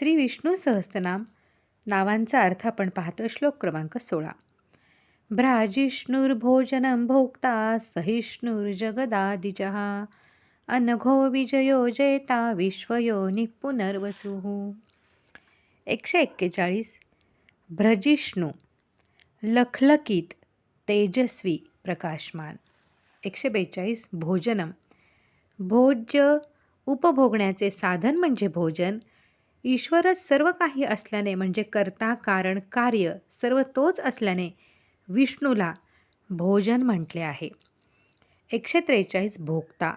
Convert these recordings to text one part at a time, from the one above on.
श्री विष्णू सहस्त्रनाम नावांचा अर्थ आपण पाहतो श्लोक क्रमांक सोळा. भ्राजिष्णुर्भोजनं भोक्ता सहिष्णुर्जगदादिजः अनघो विजयो जयता विश्वयोनि पुनर्वसुः. एकशे एक्केचाळीस. भ्रजिष्णू लखलकीत तेजस्वी प्रकाशमान. एकशे बेचाळीस. भोजनम भोज्य उपभोगण्याचे साधन म्हणजे भोजन ईश्वरच सर्व काही असल्याने म्हणजे कर्ता कारण कार्य सर्व तोच असल्याने विष्णूला भोजन म्हटले आहे. एकशे त्रेचाळीस भोगता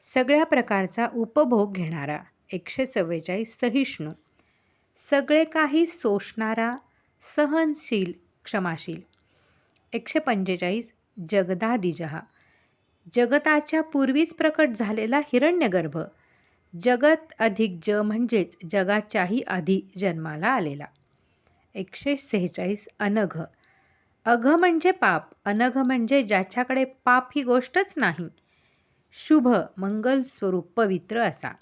सगळ्या प्रकारचा उपभोग घेणारा एकशे चव्वेचाळीस सहिष्णू सगळे काही सोसणारा सहनशील क्षमाशील. एकशे पंचेचाळीस जगदादिजहा जगताच्या पूर्वीच प्रकट झालेला हिरण्यगर्भ जगत अधिक ज म्हणजेच जगाच्याही आधी जन्माला आलेला. एकशे सेहेचाळीस अनघ. अघ म्हणजे पाप अनघ म्हणजे ज्याच्याकडे पाप ही गोष्टच नाही. शुभ मंगल स्वरूप पवित्र असा.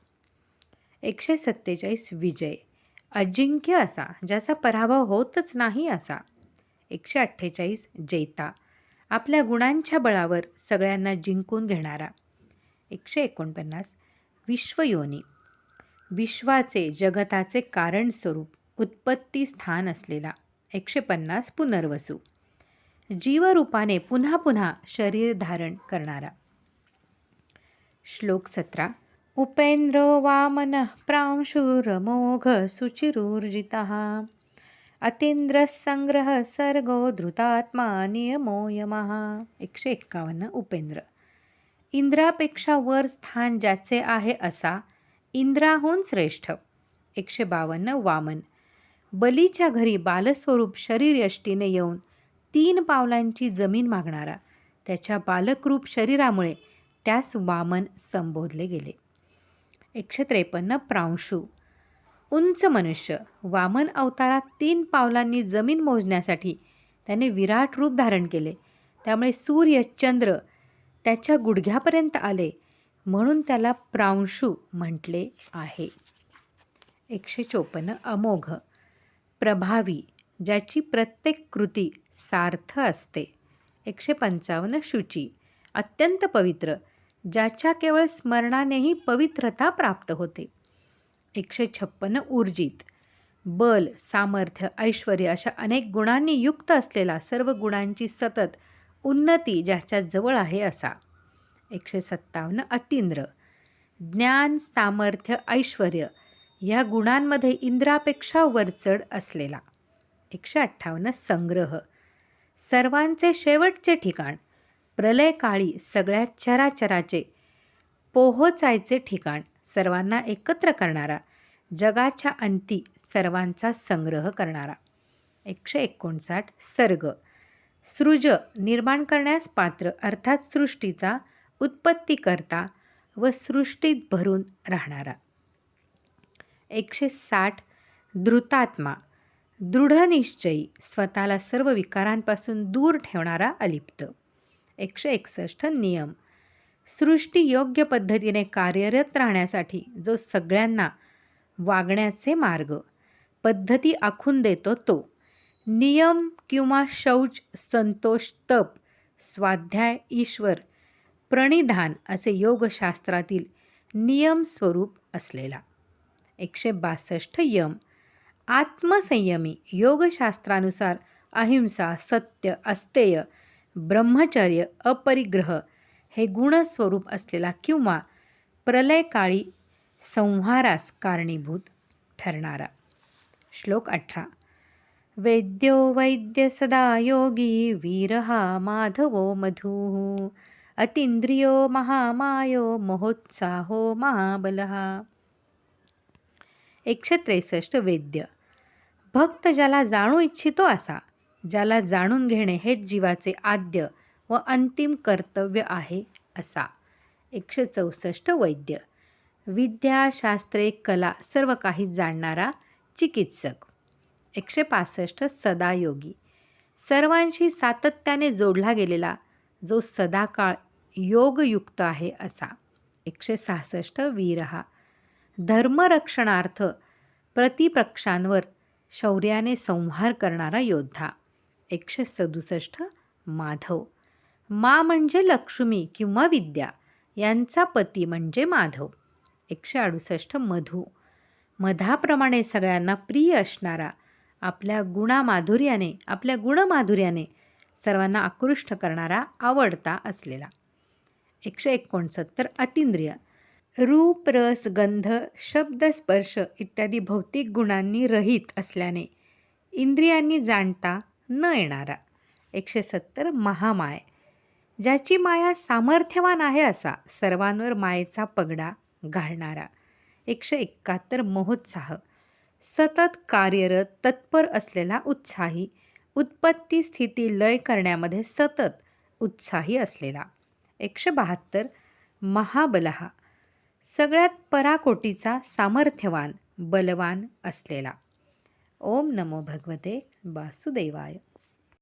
एकशे सत्तेचाळीस विजय. अजिंक्य असा ज्याचा पराभव होतच नाही असा. एकशे अठ्ठेचाळीस जैता. आपल्या गुणांच्या बळावर सगळ्यांना जिंकून घेणारा. एकशे एकोणपन्नास विश्वयोनी. विश्वाचे जगताचे कारण स्वरूप उत्पत्ती स्थान असलेला एकशे पन्नास पुनर्वसू. जीवरूपाने पुन्हा पुन्हा शरीर धारण करणारा. श्लोक सतरा. उपेंद्र वामन प्रांशुरमोघ सुचिरूर्जिता. अतींद्र संग्रह सर्गो धृतात्मा नियमो यमहा एकशे एक्कावन्न उपेंद्र. इंद्रापेक्षा वर स्थान ज्याचे आहे असा इंद्राहून श्रेष्ठ. एकशे बावन्न वामन. बलीच्या घरी बालस्वरूप शरीर यष्टीने येऊन तीन पावलांची जमीन मागणारा त्याच्या बालकरूप शरीरामुळे त्यास वामन संबोधले गेले. एकशे त्रेपन्न प्रांशू. उंच मनुष्य वामन अवतारात तीन पावलांनी जमीन मोजण्यासाठी त्याने विराट रूप धारण केले. त्यामुळे सूर्य चंद्र त्याच्या गुडघ्यापर्यंत आले म्हणून त्याला प्रांशू म्हटले आहे. एकशे चोपन्न अमोघ. प्रभावी ज्याची प्रत्येक कृती सार्थ असते. एकशे पंचावन्न शुची. अत्यंत पवित्र ज्याच्या केवळ स्मरणानेही पवित्रता प्राप्त होते. एकशे छप्पन्न ऊर्जित. बल सामर्थ्य ऐश्वर अशा अनेक गुणांनी युक्त असलेला सर्व गुणांची सतत उन्नती ज्याच्या जवळ आहे असा. एकशे सत्तावन्न अतिंद्र. ज्ञान सामर्थ्य ऐश्वर ह्या गुणांमध्ये इंद्रापेक्षा वरचढ असलेला. एकशे अठ्ठावन्न संग्रह. सर्वांचे शेवटचे ठिकाण. प्रलयकाळी सगळ्या चराचराचे पोहोचायचे ठिकाण. सर्वांना एकत्र करणारा. जगाच्या अंती सर्वांचा संग्रह करणारा. एकशे एकोणसाठ सर्ग. सृज निर्माण करण्यास पात्र अर्थात सृष्टीचा उत्पत्तीकर्ता व सृष्टीत भरून राहणारा. एकशे साठ धृतात्मा दृढनिश्चयी स्वतःला सर्व विकारांपासून दूर ठेवणारा अलिप्त. एकशे एकसष्ट नियम. सृष्टी योग्य पद्धतीने कार्यरत राहण्यासाठी जो सगळ्यांना वागण्याचे मार्ग पद्धती आखून देतो तो. नियम किंवा शौच संतोष तप स्वाध्याय ईश्वर प्रणिधान असे योगशास्त्रातील नियम स्वरूप असलेला. एकशे बासष्ट यम आत्मसंयमी योगशास्त्रानुसार अहिंसा सत्य अस्तेय ब्रह्मचर्य अपरिग्रह हे गुणस्वरूप असलेला किंवा प्रलयकाळी संहारास कारणीभूत ठरणारा. श्लोक अठरा वैद्यो वैद्य सदा योगी वीरहा माधवो मधुः। अतींद्रियो महामायो महोत्साहो महाबलहा एकशे त्रेसष्ट वैद्य। भक्त ज्याला जाणू इच्छितो असा ज्याला जाणून घेणे हेच जीवाचे आद्य व अंतिम कर्तव्य आहे असा. एकशे चौसष्ट वैद्य। विद्या शास्त्रे कला सर्व काही जाणणारा चिकित्सक। एकशे पासष्ट सदायोगी. सर्वांशी सातत्याने जोडला गेलेला जो सदाकाळ योगयुक्त आहे असा. एकशे सहासष्ट वीरहा. धर्मरक्षणार्थ प्रतिपक्षांवर शौर्याने संहार करणारा योद्धा. एकशे सदुसष्ट माधव. मा म्हणजे लक्ष्मी किंवा विद्या. यांचा पती म्हणजे माधव. एकशे अडुसष्ट मधू. मधाप्रमाणे सगळ्यांना प्रिय असणारा आपल्या गुणामाधुर्याने आपल्या गुणमाधुर्याने सर्वांना आकृष्ट करणारा आवडता असलेला. एकशे एकोणसत्तर अतिंद्रिय रूप रस गंध शब्द स्पर्श इत्यादी भौतिक गुणांनी रहित असल्याने इंद्रियांनी जाणता न येणारा एकशे सत्तर महामाय. ज्याची माया सामर्थ्यवान आहे असा सर्वांवर मायेचा पगडा घालणारा एकशे एकाहत्तर महोत्साह सतत कार्यरत तत्पर असलेला उत्साही उत्पत्ती स्थिती लय करण्यामध्ये सतत उत्साही असलेला. एकशे बहात्तर महाबलहा सगळ्यात पराकोटीचा सामर्थ्यवान बलवान असलेला. ओम नमो भगवते वासुदेवाय.